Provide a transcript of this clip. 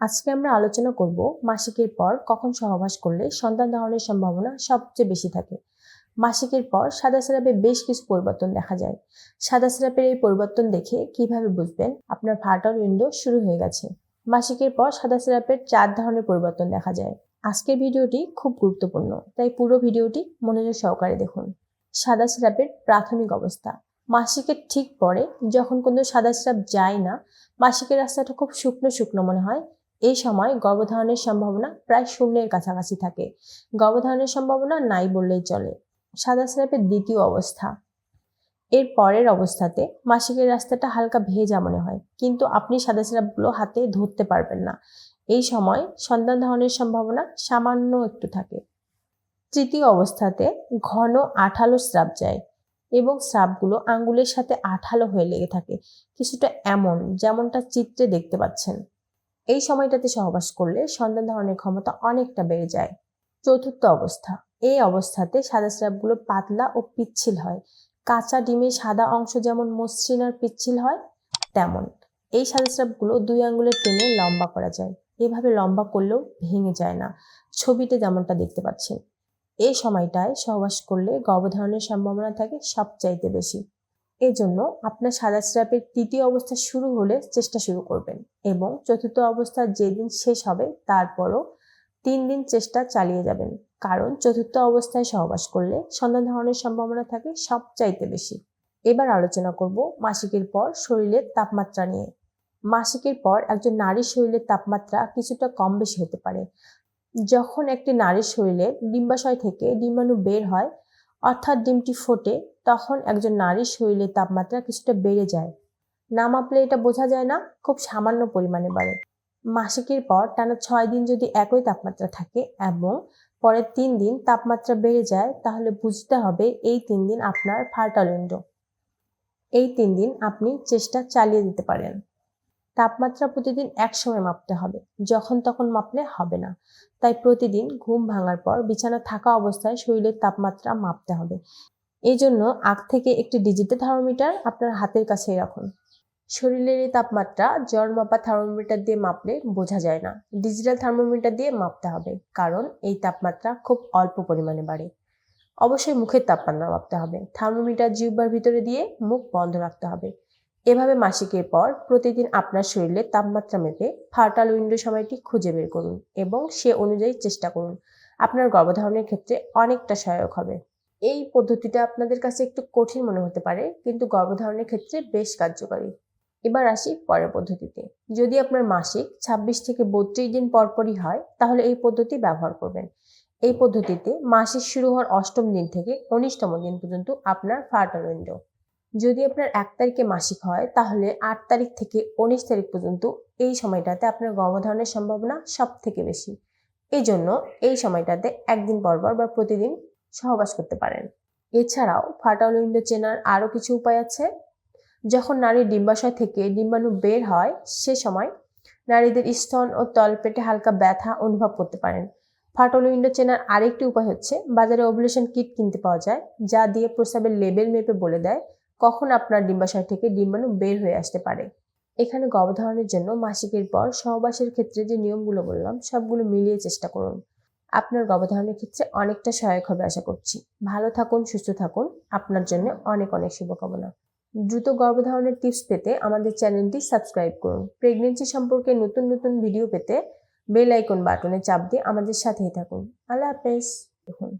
আজকে আমরা আলোচনা করব মাসিকের পর কখন সহবাস করলে সন্তান ধারণের সম্ভাবনা সবচেয়ে বেশি থাকে। মাসিকের পর সাদা সিরাপে বেশ কিছু পরিবর্তন দেখা যায়। সাদা সিরাপের এই পরিবর্তন দেখে কীভাবে বুঝবেন? আপনার ফার্টাল উইন্ডো শুরু হয়ে গেছে। মাসিকের পর সাদা সিরাপের চার ধরনের পরিবর্তন দেখা যায়। আজকের ভিডিওটি খুব গুরুত্বপূর্ণ, তাই পুরো ভিডিওটি মনোযোগ সহকারে দেখুন। সাদা সিরাপের প্রাথমিক অবস্থা। মাসিকের ঠিক পরে যখন কোনো সাদা সিরাপ যায় না, মাসিকের রাস্তাটা খুব শুকনো শুকনো মনে হয়। এই সময় গর্ভধারণের সম্ভাবনা প্রায় শূন্যের কাছাকাছি থাকে। গর্ভধারণের সম্ভাবনা নাই বললেই চলে। সাদা সিরাপের দ্বিতীয় অবস্থা। এর পরের অবস্থাতে মাসিকের রাস্তাটা হালকা ভেজা মনে হয়, কিন্তু আপনি সাদা সিরাপগুলো হাতে ধরতে পারবেন না। এই সময় সন্তান ধারণের সম্ভাবনা সামান্য একটু থাকে। তৃতীয় অবস্থাতে ঘন আঠালো স্রাব যায় এবং স্রাবগুলো আঙ্গুলের সাথে আঠালো হয়ে লেগে থাকে। কিছুটা এমন, যেমনটা চিত্রে দেখতে পাচ্ছেন। এই সময়টাতে সহবাস করলে সন্তান ধারণের ক্ষমতা অনেকটা বেড়ে যায়। চতুর্থ অবস্থা, এই অবস্থাতে সাদা স্রাবগুলো পাতলা ও পিচ্ছিল হয়। কাঁচা ডিমের সাদা অংশ যেমন মসৃণ আর পিচ্ছিল হয়, তেমন। এই সাদা স্রাবগুলো দুই আঙ্গুলের টেনে লম্বা করা যায়। এভাবে লম্বা করলেও ভেঙে যায় না। ছবিতে যেমনটা দেখতে পাচ্ছেন। এই সময়টায় সহবাস করলে গর্ভধারণের সম্ভাবনা থাকে সবচাইতে বেশি। এজন্য আপনার সাদা স্রাপের তৃতীয় অবস্থা শুরু হলে চেষ্টা শুরু করবেন এবং চতুর্থ অবস্থা যেদিন শেষ হবে, তারপরও তিন দিন চেষ্টা চালিয়ে যাবেন। কারণ চতুর্থ অবস্থায় সহবাস করলে সন্তান ধারণের সম্ভাবনা থাকে সবচাইতে বেশি। এবার আলোচনা করব মাসিকের পর শরীরের তাপমাত্রা নিয়ে। মাসিকের পর একজন নারীর শরীরের তাপমাত্রা কিছুটা কম বেশি হতে পারে। যখন একটি নারীর শরীরে ডিম্বাশয় থেকে ডিম্বাণু বের হয় অর্থাৎ ডিমটি ফোটে, তখন একজন নারীর শরীরের তাপমাত্রা কিছুটা বেড়ে যায়। না মাপলে এটা বোঝা যায় না, খুব সামান্য পরিমাণে বাড়ে। মাসিকের পর টানা ছয় দিন যদি একই তাপমাত্রা থাকে এবং পরের তিন দিন তাপমাত্রা বেড়ে যায়, তাহলে বুঝতে হবে এই তিন দিন আপনার ফার্টাল উইন্ডো। এই তিন দিন আপনি চেষ্টা চালিয়ে দিতে পারেন। তাপমাত্রা প্রতিদিন এক সময় মাপতে হবে, যখন তখন মাপলে হবে না। তাই প্রতিদিন ঘুম ভাঙার পর বিছানা থাকা অবস্থায় শরীরের তাপমাত্রা মাপতে হবে। এই জন্য আগ থেকে একটি ডিজিটাল থার্মোমিটার আপনার হাতের কাছেই রাখুন। শরীরের এই তাপমাত্রা জ্বর মাপা থার্মোমিটার দিয়ে মাপলে বোঝা যায় না। ডিজিটাল থার্মোমিটার দিয়ে মাপতে হবে, কারণ এই তাপমাত্রা খুব অল্প পরিমাণে বাড়ে। অবশ্যই মুখের তাপমাত্রা মাপতে হবে। থার্মোমিটার জিহ্বার ভিতরে দিয়ে মুখ বন্ধ রাখতে হবে। এভাবে মাসিকের পর প্রতিদিন আপনার শরীরে তাপমাত্রা মেপে ফার্টাল উইন্ডো সময়টি খুঁজে বের করুন এবং সে অনুযায়ী চেষ্টা করুন। আপনার গর্ভধারণের ক্ষেত্রে অনেকটা সহায়ক হবে। এই পদ্ধতিটা আপনাদের কাছে একটু কঠিন মনে হতে পারে, কিন্তু গর্ভধারণের ক্ষেত্রে বেশ কার্যকরী। এবার আসি পরের পদ্ধতিতে। যদি আপনার মাসিক ২৬ থেকে বত্রিশ দিন পরপরই হয়, তাহলে এই পদ্ধতি ব্যবহার করবেন। এই পদ্ধতিতে মাসিক শুরু হওয়ার অষ্টম দিন থেকে উনিশতম দিন পর্যন্ত আপনার ফার্টাল উইন্ডো। যদি আপনার এক তারিখে মাসিক হয়, তাহলে আট তারিখ থেকে উনিশ তারিখ পর্যন্ত এই সময়টাতে আপনার গর্ভধারণের সম্ভাবনা সব থেকে বেশি। এই জন্য এই সময়টাতে একদিন পরপর বা প্রতিদিন সহবাস করতে পারেন। এছাড়াও ফাটাল উইন্ডো চেনার আরও কিছু উপায় আছে। যখন নারীর ডিম্বাশয় থেকে ডিম্বাণু বের হয়, সে সময় নারীদের স্তন ও তলপেটে হালকা ব্যথা অনুভব করতে পারেন। ফাটল উইন্ডো চেনার আরেকটি উপায় হচ্ছে বাজারে ওভুলেশন কিট কিনতে পাওয়া যায়, যা দিয়ে প্রস্রাবের লেবেল মেপে বলে দেয় কখন আপনার ডিম্বাশয় থেকে ডিম্বাণু বের হয়ে আসতে পারে? এখানে গর্ভধারণের জন্য মাসিকের পর সহবাসের ক্ষেত্রে যে নিয়মগুলো বললাম, সবগুলো মিলিয়ে চেষ্টা করুন। আপনার গর্ভধারণের ক্ষেত্রে অনেকটা সহায়ক হবে আশা করছি। ভালো থাকুন, সুস্থ থাকুন। আপনার জন্য অনেক অনেক শুভকামনা। দ্রুত গর্ভধারণের টিপস পেতে আমাদের চ্যানেলটি সাবস্ক্রাইব করুন। প্রেগনেন্সি সম্পর্কে নতুন নতুন ভিডিও পেতে বেল আইকন বাটনে চাপ দিয়ে আমাদের সাথেই থাকুন। আল্লাহ হাফেজ। দেখুন।